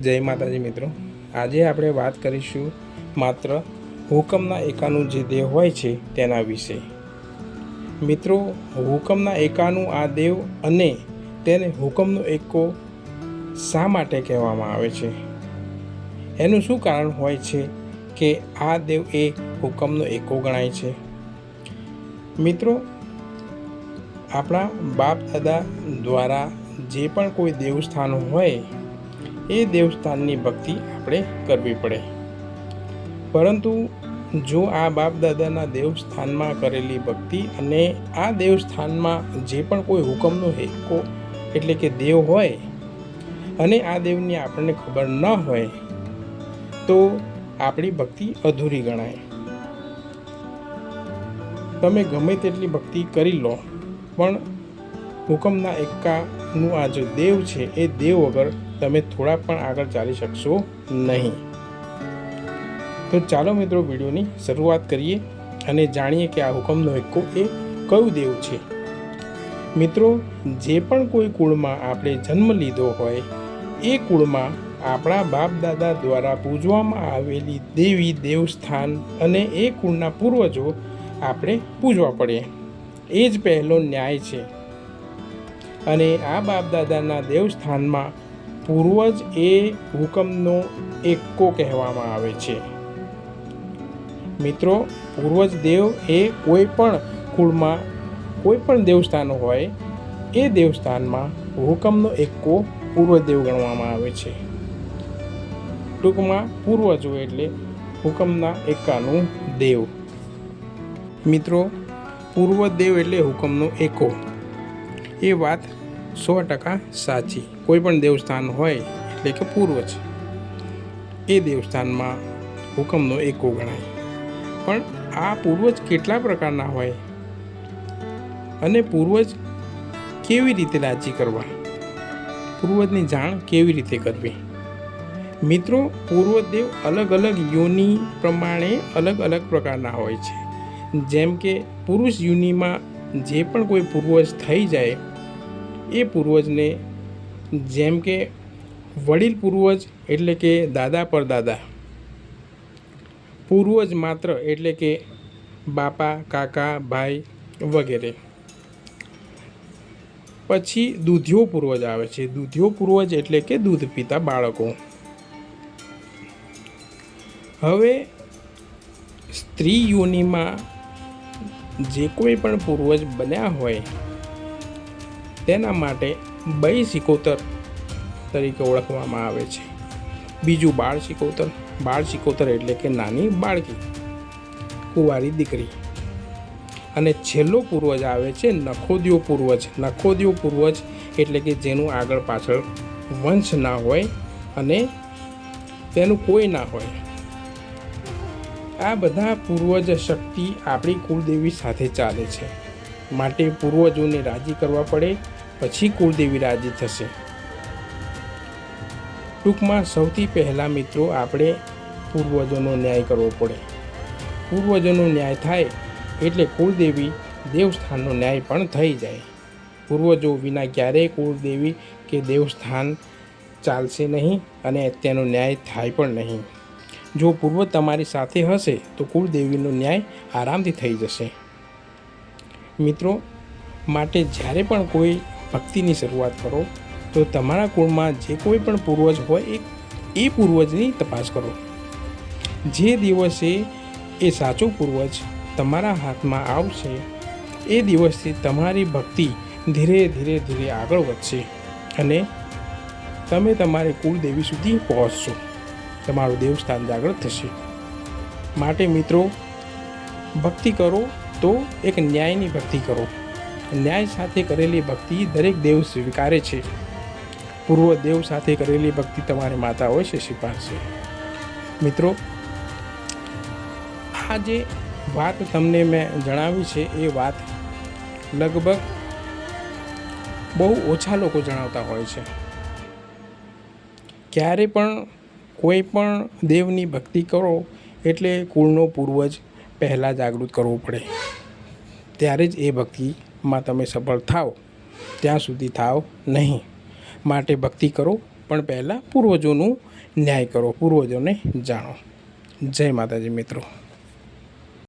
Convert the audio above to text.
જય માતાજી મિત્રો. આજે આપણે વાત કરીશું માત્ર હુકમના એકાનું જે દેવ હોય છે તેના વિશે. મિત્રો, હુકમના એકાનું આ દેવ અને તેને હુકમનો એકો શા માટે કહેવામાં આવે છે? એનું શું કારણ હોય છે કે આ દેવ એ હુકમનો એકો ગણાય છે? મિત્રો, આપણા બાપ દાદા દ્વારા જે પણ કોઈ દેવસ્થાન હોય એ દેવસ્થાનની ભક્તિ આપણે કરવી પડે. પરંતુ જો આ બાપ દાદાના દેવસ્થાનમાં કરેલી ભક્તિ અને આ દેવસ્થાનમાં જે પણ કોઈ હુકમનો હેકો એટલે કે દેવ હોય અને આ દેવની આપણને ખબર ન હોય, તો આપણી ભક્તિ અધૂરી ગણાય. તમે ગમે તેટલી ભક્તિ કરી લો, પણ હુકમના એક્કાનું આ જે દેવ છે, એ દેવ વગર તમે થોડા પણ આગળ ચાલી શકશો નહીં. તો ચાલો મિત્રો વિડીયોની શરૂઆત કરીએ અને જાણીએ કે આ હુકમનો એક્કો એ કયું દેવ છે. મિત્રો, જે પણ કોઈ કુળમાં આપણે જન્મ લીધો હોય, એ કુળમાં આપણા બાપ દાદા દ્વારા પૂજવામાં આવેલી દેવી દેવસ્થાન અને એ કુળના પૂર્વજો આપણે પૂજવા પડે. એ જ પહેલો ન્યાય છે. અને આ બાપ દાદાના દેવસ્થાનમાં પૂર્વજ એ હુકમનો એક્કો કહેવામાં આવે છે. મિત્રો, પૂર્વજ દેવ એ કોઈ પણ કુળમાં, કોઈ પણ દેવસ્થાન હોય, એ દેવસ્થાનમાં હુકમનો એક્કો પૂર્વદેવ ગણવામાં આવે છે. ટૂંકમાં પૂર્વજો એટલે હુકમના એકાનું દેવ. મિત્રો, પૂર્વદેવ એટલે હુકમનો એકો એ વાત સો ટકા સાચી. કોઈ પણ દેવસ્થાન હોય એટલે કે પૂર્વજ એ દેવસ્થાનમાં હુકમનો એકો ગણાય. પણ આ પૂર્વજ કેટલા પ્રકારના હોય અને પૂર્વજ કેવી રીતે રાજી કરવા? પૂર્વજની જાણ કેવી રીતે કરવી? મિત્રો, પૂર્વદેવ અલગ અલગ યોનિ પ્રમાણે અલગ અલગ પ્રકારના હોય છે. જેમ કે પુરુષ યોનિમાં જે પણ કોઈ પૂર્વજ થઈ જાય એ પૂર્વજને જેમ કે વડીલ પૂર્વજ એટલે કે દાદા પરદાદા પૂર્વજ માત્ર એટલે કે બાપા, કાકા, ભાઈ વગેરે. પછી દૂધિયો પૂર્વજ આવે છે. દૂધિયો પૂર્વજ એટલે કે દૂધ પીતા બાળકો. હવે સ્ત્રી યોનિમાં જે કોઈ પણ પૂર્વજ બન્યા હોય તેના માટે બઈ સિકોતર તરીકે ઓળખવામાં આવે છે. બીજું બાળ સિકોતર બાળ સિકોતર એટલે કે નાની બાળકી, કુંવારી દીકરી. અને છેલ્લો પૂર્વજ આવે છે નખોદિયો પૂર્વજ. નખોદિયો પૂર્વજ એટલે કે જેનું આગળ પાછળ વંશ ના હોય અને તેનું કોઈ ના હોય. આ બધા પૂર્વજ શક્તિ આપણી કુળદેવી સાથે ચાલે છે. માટે પૂર્વજોને રાજી કરવા પડે પછી કુળદેવી રાજી થશે. ટૂંકમાં સૌથી પહેલાં મિત્રો આપણે પૂર્વજોનો ન્યાય કરવો પડે. પૂર્વજોનો ન્યાય થાય એટલે કુળદેવી દેવસ્થાનનો ન્યાય પણ થઈ જાય. પૂર્વજો વિના ક્યારેય કુળદેવી કે દેવસ્થાન ચાલશે નહીં અને તેનો ન્યાય થાય પણ નહીં. જો પૂર્વ તમારી સાથે હશે તો કુળદેવીનો ન્યાય આરામથી થઈ જશે. મિત્રો, માટે જ્યારે પણ કોઈ ભક્તિની શરૂઆત કરો, તો તમારા કુળમાં જે કોઈ પણ પૂર્વજ હોય એ એ પૂર્વજની તપાસ કરો. જે દિવસે એ સાચો પૂર્વજ તમારા હાથમાં આવશે, એ દિવસથી તમારી ભક્તિ ધીરે ધીરે ધીરે આગળ વધશે અને તમે તમારી કુળદેવી સુધી પહોંચશો. તમારું દેવસ્થાન જાગૃત થશે. માટે મિત્રો, ભક્તિ કરો તો એક ન્યાયની ભક્તિ કરો. ન્યાય સાથે કરેલી ભક્તિ દરેક દેવ સ્વીકારે છે. પૂર્વ દેવ સાથે કરેલી ભક્તિ તમારી માતા હોય છે સ્વીકારશે મિત્રો, આ જે વાત તમને મેં જણાવી છે, એ વાત લગભગ બહુ ઓછા લોકો જણાવતા હોય છે. ક્યારે પણ કોઈ પણ દેવની ભક્તિ કરો, એટલે કુળનો પૂર્વજ પહેલાં જાગૃત કરવો પડે. ત્યારે જ એ માં તમે સફળ થાઓ ત્યાં સુધી થાઓ નહીં. માટે ભક્તિ કરો, પણ પહેલાં પૂર્વજોનું ન્યાય કરો, પૂર્વજોને જાણો. જય માતાજી મિત્રો.